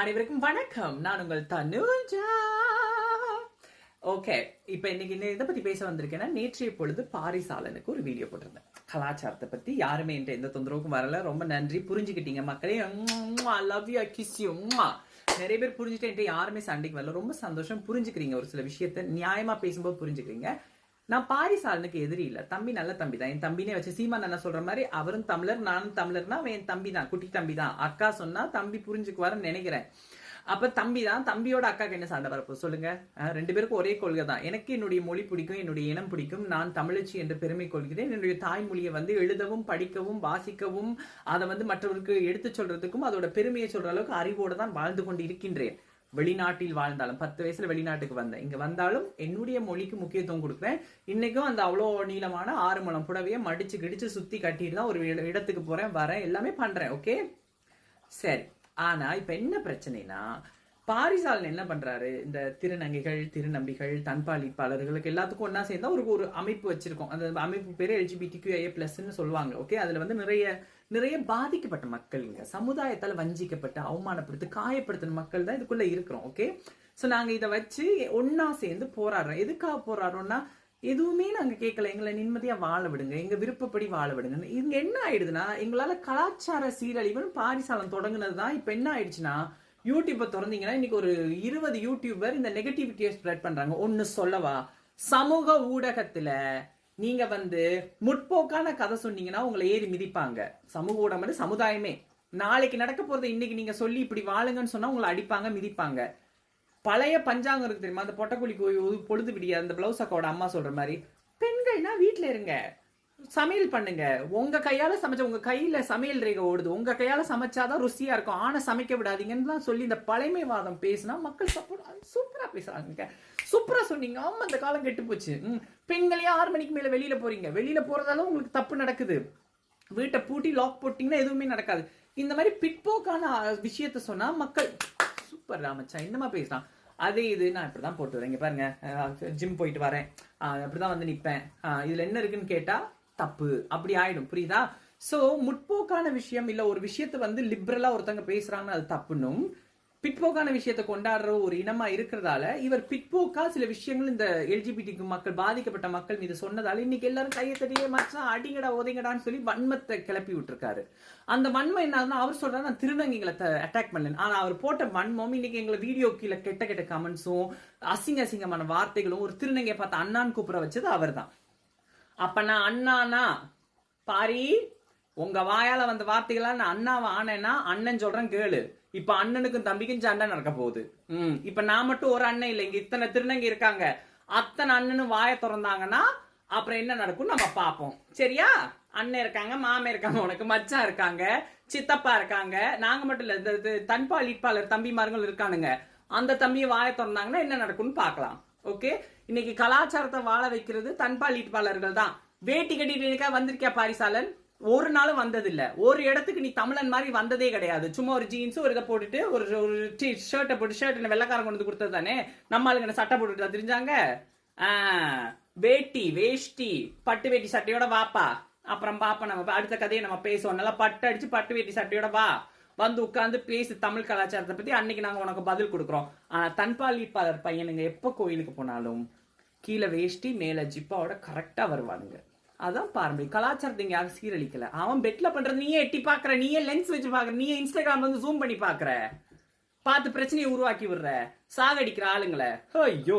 அனைவருக்கும் வணக்கம். நான் உங்கள் தனுஜா. ஓகே இப்போ இன்னைக்கு இதை பத்தி பேச வந்திருக்கேன்னா நேற்றைய பொழுது பாரிசாலனுக்கு ஒரு வீடியோ போட்டிருந்தேன். கலாச்சாரத்தை பத்தி யாருமே என்கிட்ட எந்த தொந்தரவுக்கும் வரல. ரொம்ப நன்றி. புரிஞ்சுக்கிட்டீங்க மக்களே. லவ் யூ கிஸ் யூ நிறைய பேர் புரிஞ்சுட்டு என்கிட்ட யாருமே சண்டைக்கு வரல. ரொம்ப சந்தோஷம். புரிஞ்சுக்கிறீங்க ஒரு சில விஷயத்த. நியாயமா பேசும்போது புரிஞ்சுக்கிறீங்க. நான் பாரிசாலனுக்கு எதிரி இல்ல. தம்பி நல்ல தம்பி தான் என் தம்பினே வச்சு சீமான் என்ன சொல்ற மாதிரி அவரும் தமிழர் நானும் தமிழர்னா என் தம்பி தான் குட்டி தம்பி தான் அக்கா சொன்னா தம்பி புரிஞ்சுக்குவாருன்னு நினைக்கிறேன். அப்ப தம்பி தான் தம்பியோட அக்காக்கு என்ன சண்டை வரப்போ சொல்லுங்க? ரெண்டு பேருக்கும் ஒரே கொள்கை தான். எனக்கு என்னுடைய மொழி பிடிக்கும் என்னுடைய இனம் பிடிக்கும். நான் தமிழச்சி என்ற பெருமை கொள்கிறேன். என்னுடைய தாய்மொழியை வந்து எழுதவும் படிக்கவும் வாசிக்கவும் அதை வந்து மற்றவருக்கு எடுத்து சொல்றதுக்கும் அதோட பெருமையை சொல்ற அளவுக்கு அறிவோடு தான் வாழ்ந்து கொண்டு இருக்கின்றேன். வெளிநாட்டில் வாழ்ந்தாலும் பத்து வயசுல வெளிநாட்டுக்கு வந்தேன். இங்க வந்தாலும் என்னுடைய மொழிக்கு முக்கியத்துவம் கொடுக்குறேன். இன்னைக்கும் அந்த அவ்வளோ நீளமான ஆறு மலம் புடவையை மடிச்சு கிடிச்சு சுத்தி கட்டிட்டு தான் ஒரு இடத்துக்கு போறேன் வரேன் எல்லாமே பண்றேன் ஓகே சரி. ஆனா இப்ப என்ன பிரச்சனைனா பாரிசாலன் என்ன பண்றாரு? இந்த திருநங்கைகள் திருநம்பிகள் தன்பாலிப்பாளர்களுக்கு எல்லாத்துக்கும் ஒண்ணா சேர்ந்தா ஒரு ஒரு அமைப்பு வச்சிருக்கோம். அந்த அமைப்பு பேர் எல்ஜிபிடிக்யூஐ பிளஸ்ன்னு சொல்லுவாங்க ஓகே அதுல வந்து நிறைய நிறைய பாதிக்கப்பட்ட மக்கள் இங்க. சமுதாயத்தால வஞ்சிக்கப்பட்டு அவமானப்படுத்தி காயப்படுத்தின மக்கள் தான் இதுக்குள்ள இருக்கிறோம் ஓகே சோ நாங்க இதை வச்சு ஒன்னா சேர்ந்து போராடுறோம். எதுக்காக போராடுறோம்னா எதுவுமே நாங்க கேட்கல. எங்களை நிம்மதியா வாழ விடுங்க. எங்க விருப்பப்படி வாழ விடுங்க. இங்க என்ன ஆயிடுதுன்னா எங்களால கலாச்சார சீரழிவுன்னு பாரிசாலம் தொடங்குனது தான் இப்ப என்ன ஆயிடுச்சுன்னா யூடியூப்பை திறந்தீங்கன்னா இன்னைக்கு ஒரு இருபது யூடியூபர் இந்த நெகட்டிவிட்டியை ஸ்ப்ரெட் பண்றாங்க. ஒன்னு சொல்லவா? சமூக ஊடகத்துல நீங்க வந்து முற்போக்கான கதை சொன்னீங்கன்னா உங்களை ஏறி மிதிப்பாங்க. சமூக ஊடகம் சமுதாயமே. நாளைக்கு நடக்க போறது இன்னைக்கு நீங்க சொல்லி இப்படி வாழுங்கன்னு சொன்னா உங்களை அடிப்பாங்க மிதிப்பாங்க. பழைய பஞ்சாங்கம் இருக்கு தெரியுமா? அந்த பொட்டக்குழி பொழுது விடிய அந்த பிளவுஸ் அக்காவோட அம்மா சொல்ற மாதிரி பெண்கள்னா வீட்டுல இருங்க. சமையல் பண்ணுங்க. உங்க கையால சமைச்ச உங்க கையில சமையல் ரேகை ஓடுது. உங்க கையால சமைச்சாதான் ருசியா இருக்கும். ஆனா சமைக்க விடாதீங்கன்னு தான் சொல்லி இந்த பழமைவாதம் பேசினா மக்கள் சப்போர்ட் சூப்பரா பேசுறாங்க சூப்பரா சொன்னீங்க. ஆமா இந்த காலம் கெட்டு போச்சு. ம், பெண்களையும் ஆறு மணிக்கு மேல வெளியில போறீங்க. வெளியில போறதால உங்களுக்கு தப்பு நடக்குது. வீட்டை பூட்டி லாக் போட்டிங்கன்னா எதுவுமே நடக்காது. இந்த மாதிரி பிற்போக்கான விஷயத்த சொன்னா மக்கள் சூப்பர் ராமச்சா இந்த மாதிரி அதே இது நான் இப்படிதான் போட்டு வரேன். இங்க பாருங்க. ஜிம் போயிட்டு வரேன். அப்படிதான் வந்து நிப்பேன். இதில் இதுல என்ன இருக்குன்னு கேட்டா தப்பு அப்படி ஆயிடும். புரியுதா? சோ முற்போக்கான விஷயம் இல்ல ஒரு விஷயத்த வந்து லிபரலா ஒருத்தங்க பேசுறாங்கன்னு அது தப்புன்னும் பிற்போக்கான விஷயத்தை கொண்டாடுற ஒரு இனமா இருக்கிறதால இவர் பிற்போக்கா சில விஷயங்கள் இந்த எல்ஜிபிடிக்கு மக்கள் பாதிக்கப்பட்ட மக்கள் மீது சொன்னதால இன்னைக்கு எல்லாரும் கையை தட்டியே மாச்சா அடிங்கடா ஓதைங்கடான்னு சொல்லி வன்மத்தை கிளப்பி விட்டுருக்காரு. அந்த வன்மம் என்ன அவர் சொல்றாரு நான் திருநங்கைகளை அட்டாக் பண்ணல ஆனா அவர் போட்ட வன்மம் இன்னைக்கு எங்களை வீடியோ கீழே கெட்ட கெட்ட கமெண்ட்ஸும் அசிங்க அசிங்கமான வார்த்தைகளும் ஒரு திருநங்கையை பார்த்து அண்ணான்னு கூப்பிட வச்சது அவர்தான். தான் நான் அண்ணானா? பாரி உங்க வாயால வந்த வார்த்தைகளா நான் அண்ணாவை ஆனேன்னா அண்ணன் சொல்றேன் கேளு. இப்ப அண்ணனுக்கும் தம்பிக்கும் சண்டை நடக்க போகுது. ம். இப்ப நான் மட்டும் ஒரு அண்ணன் இல்லை இங்க இத்தனை திருநங்கை இருக்காங்க. அத்தனை அண்ணனும் வாயை திறந்தாங்கன்னா அப்புறம் என்ன நடக்கும் நம்ம பார்ப்போம். சரியா? அண்ணன் இருக்காங்க மாமே இருக்காங்க உனக்கு மச்சான் இருக்காங்க சித்தப்பா இருக்காங்க. நாங்க மட்டும் இல்ல இந்த இது தன்பால் இட்பாளர் தம்பிமார்கள் இருக்கானுங்க. அந்த தம்பியை வாயை திறந்தாங்கன்னா என்ன நடக்கும்னு பார்க்கலாம். ஓகே? இன்னைக்கு கலாச்சாரத்தை வாழ வைக்கிறது தன்பாலீட்பாளர்கள் தான். வேட்டி கட்டிட்டு வந்திருக்கியா பாரிசாலன்? ஒரு நாளும் வந்ததில்ல. ஒரு இடத்துக்கு நீ தமிழன் மாதிரி வந்ததே கிடையாது. சும்மா ஒரு ஜீன்ஸ் ஒரு இதை போட்டுட்டு ஒரு ஒரு ஷர்ட்டை போட்டு ஷர்ட் என்ன வெள்ளக்காரன் கொண்டு வந்து கொடுத்தது தானே? நம்ம ஆளுங்க சட்டை போட்டுட்டு தெரிஞ்சாங்க? வேட்டி வேஷ்டி பட்டு வேட்டி சட்டையோட வாப்பா. அப்புறம் பாப்பா நம்ம அடுத்த கதையை நம்ம பேசுவோம். நல்லா பட்டு அடிச்சு பட்டு வேட்டி சட்டையோட வா. வந்து உட்காந்து பேசி தமிழ் கலாச்சாரத்தை பத்தி அன்னைக்கு நாங்க உனக்கு பதில் கொடுக்குறோம். ஆனா தன்பாலிப்பாளர் பையனுங்க எப்ப கோயிலுக்கு போனாலும் கீழே வேஷ்டி மேல ஜிப்பாவோட கரெக்டா வருவானுங்க. அதான் பாரம்பரியம் கலாச்சாரத்தை இங்க யாரும் சீரழிக்கல. அவன் பெட்ல பண்றது நீயே எட்டி பாக்குற நீயே லென்ஸ் வச்சு பாக்குற நீயே இன்ஸ்டாகிராம் வந்து ஜூம் பண்ணி பாக்குற. பார்த்து பிரச்சனையை உருவாக்கி விடுற. சாகடிக்கிற ஆளுங்களை. ஐயோ.